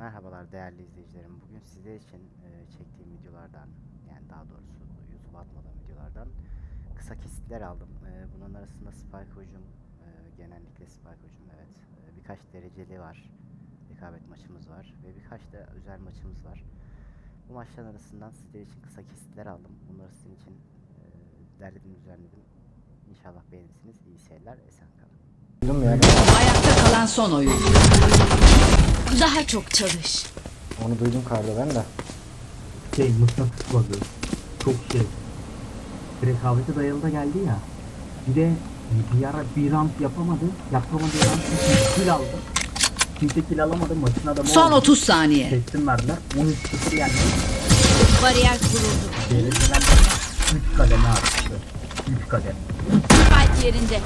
Merhabalar değerli izleyicilerim. Bugün sizler için e, çektiğim videolardan yani daha doğrusu YouTube atmadığım videolardan kısa kesitler aldım. E, bunun arasında Spike hücum, e, genellikle Spike hücum evet. E, birkaç dereceli var. Rekabet maçımız var ve birkaç da özel maçımız var. Bu maçların arasından sizler için kısa kesitler aldım. Bunları sizin için e, derledim düzenledim. İnşallah beğenirsiniz. İyi seyirler. Esen kalın. Ayakta kalan son oyun. Daha çok çalış. Onu duydum karda ben de. şey mıknatıs bug'ı. Çok şey. Rekabete dayalı da geldi ya. Bir de bir ara bir round yapamadı. Yapamadı bir kill aldı. Kimse kill alamadı. Maçın adamı Son oldu. 30 saniye. Teslim verdiler. 13-0 yendi. Bariyer kuruldu. Dereceden 3 kademe arttı. 3 kademe. Kalp yerinde.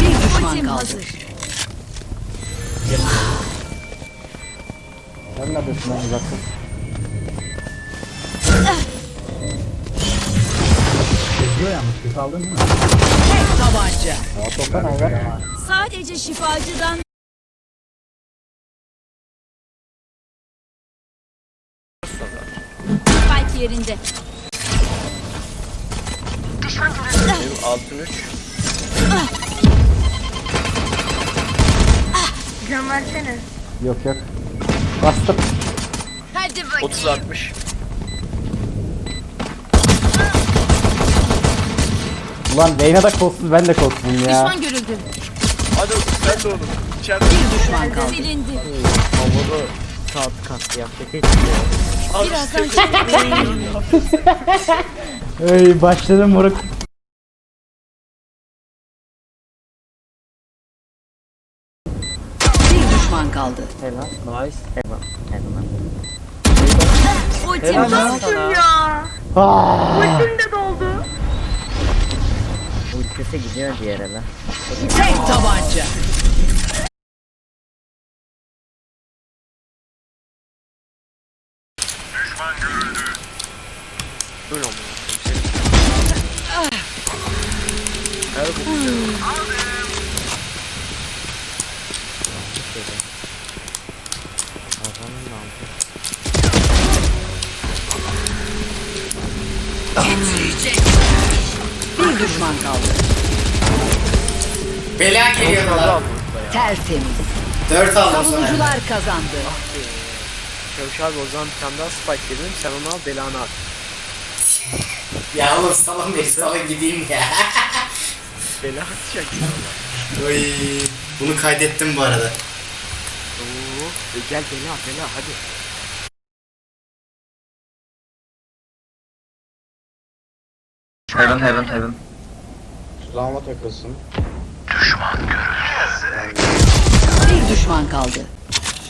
Bir düşman kaldı. Sen neredesin lan uzaksın? Geziyor yalnız. Kötü aldın mı? Tek tabanca. Ya topla ne var? Sadece şifacıdan Kalp yerinde. Benim altın 3. Can versene. Yok yok. Bastım. Hadi bakayım. 30 60. Ulan Reyna da kolsuz ben de kolsuzum ya. Düşman görüldü. Hadi oğlum sen de oğlum. İçeride Bir düşman kaldı. Silindi. havalı saat kat yapacak Birazdan Ey başladım moruk. Kaldı. Helal. Nice. Helal. Helal. Ultim hazır. Ya. Ah, Ultim de doldu. ultisi gidiyor diğer ele. Tek tabanca. Böyle olmalı. Seni. Her bu güzel. Bir düşman kaldı. Bela geliyorlar. Tertemiz. 4 aldım sonra. Savunucular kazandı. Çavuş abi o zaman bir tane daha spike dedim. Sen onu al belanı at. Ya oğlum salın beni salın gideyim ya. Bela atacaksın. Oy. Bunu kaydettim bu arada. Oo. E gel bela bela hadi. Heaven heaven heaven. Tuzağıma takılsın. Bir düşman kaldı.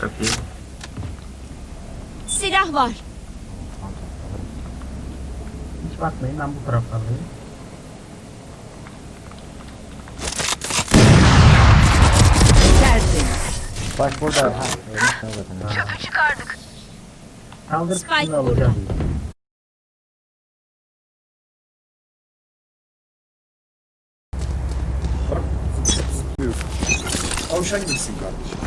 Çok iyi. Silah var. Hiç bakmayın ben bu taraflardayım. Bak burada. Ha, ne zaten. Kaldır Spike alacağım. Tavşan gibisin kardeşim.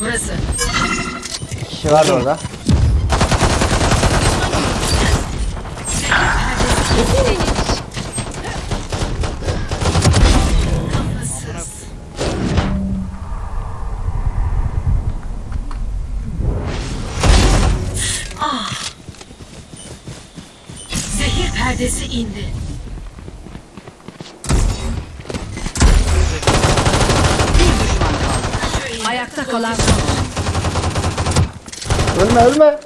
Burası. Kişi var orada. Zehir perdesi indi. Bir düşman kaldı. Ayakta kalan son. Ölme ölme.